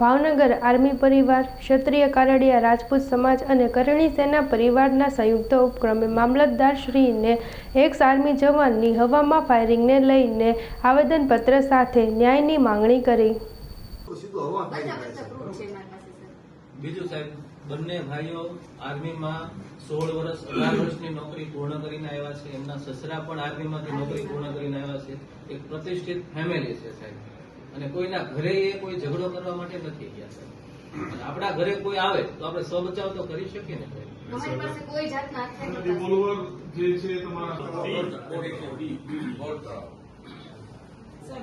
Bhavnagar army પરિવાર, ક્ષત્રિય કારડિયા રાજપૂત સમાજ અને કરણી સેના પરિવારના સંયુક્ત ઉપક્રમે મામલતદાર શ્રીને એક્સ આર્મી જવાનની હવામાં ફાયરિંગને લઈને આવેદનપત્ર સાથે ન્યાયની માંગણી કરી. બીજું સાહેબ, બંને ભાઈઓ આર્મીમાં સોળ વર્ષ, અઢાર વર્ષની નોકરી પૂર્ણ કરીને આવ્યા છે. એમના સસરા પણ આર્મીમાંથી નોકરી પૂર્ણ કરીને આવ્યા છે. એક પ્રતિષ્ઠિત ફેમિલી છે સાહેબ. અને કોઈના ઘરે એ કોઈ ઝઘડો કરવા માટે નથી ગયા સાહેબ. અને આપણા ઘરે કોઈ આવે તો આપણે સ્વ બચાવ તો કરી શકીએ ને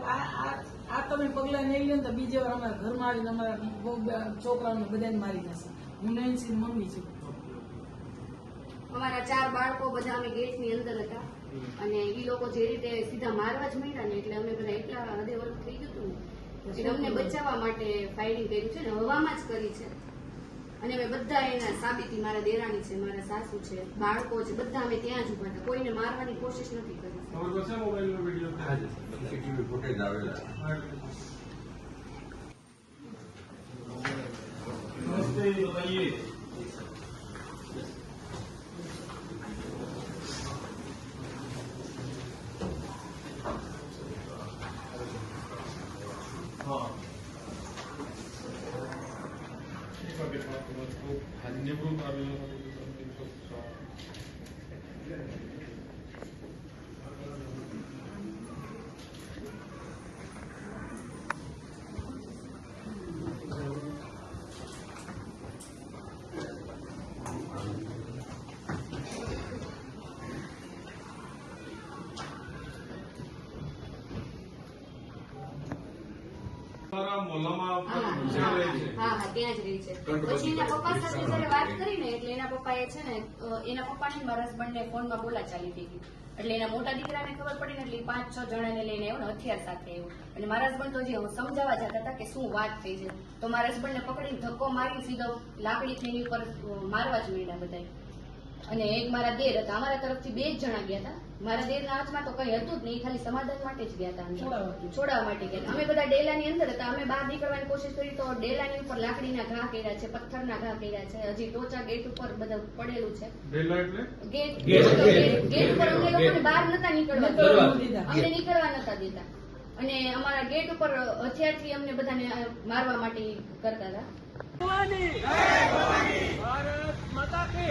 આ આ આ તમે પગલા નહીં લો ને તો બીજી વાર અમારા ઘરમાં આવીને અમારા છોકરાઓને બધાને મારી જશે હું નયનસિંહ મમ્મી છું. અમારા ચાર બાળકો બધા અમે ગેટની અંદર હતા. અને એ લોકો જે રીતે સીધા મારવા જ મળ્યા ને એટલે અમે બધા એટલા હદે ઓલું થઈ ગયું હતું. એટલે અમને બચાવવા માટે ફાયરિંગ કર્યું છે ને હવામાં જ કરી છે. અને અમે બધા એના સાબિતી મારા દેરાણી છે મારા સાસુ છે બાળકો છે બધા અમે ત્યાં જ ઊભા હતા. કોઈને મારવાની કોશિશ નથી કરી. નમસ્તે हाँ હા હા ત્યાં જ રહી છે. પછી એના પપ્પા સાથે જયારે વાત કરી ને એટલે એના પપ્પાએ છે ને એના પપ્પાને ને મારા હસબન્ડને ફોનમાં બોલાચાલી થઈ ગઈ એટલે એના મોટા દીકરાને ખબર પડી ને એટલે પાંચ છ જણાને લઈને આવ્યો ને હથિયાર સાથે આવ્યો. અને મારા હસબન્ડ તો જે સમજાવવા જતા હતા કે શું વાત થઈ છે. તો મારા હસબન્ડને પકડીને ધક્કો મારી સીધો લાકડીથી એની ઉપર મારવા જ માંડ્યા બધાય. અને એક મારા દેર હતા. અમારા તરફથી બે જ જણા ગયા હતા. મારા દેરના હાથમાં તો કઈ હતું જ નહીં ખાલી સમાધાન માટે જ ગયા હતા છોડાવવા માટે. ગયા અમે બધા ડેલાની અંદર હતા. અમે બહાર નીકળવાની કોશિશ કરી તો ડેલાની ઉપર લાકડીના ઘા કર્યા છે પથ્થરના ઘા કર્યા છે. હજી ટોચા ગેટ ઉપર બધું પડેલું છે. ગેટ ઉપર અમને લોકોને બહાર નતા નીકળવા અમને નીકળવા નતા દેતા અને અમારા ગેટ ઉપર હથિયારથી અમને બધાને મારવા માટે કરતા હતા. ભારત માતા કે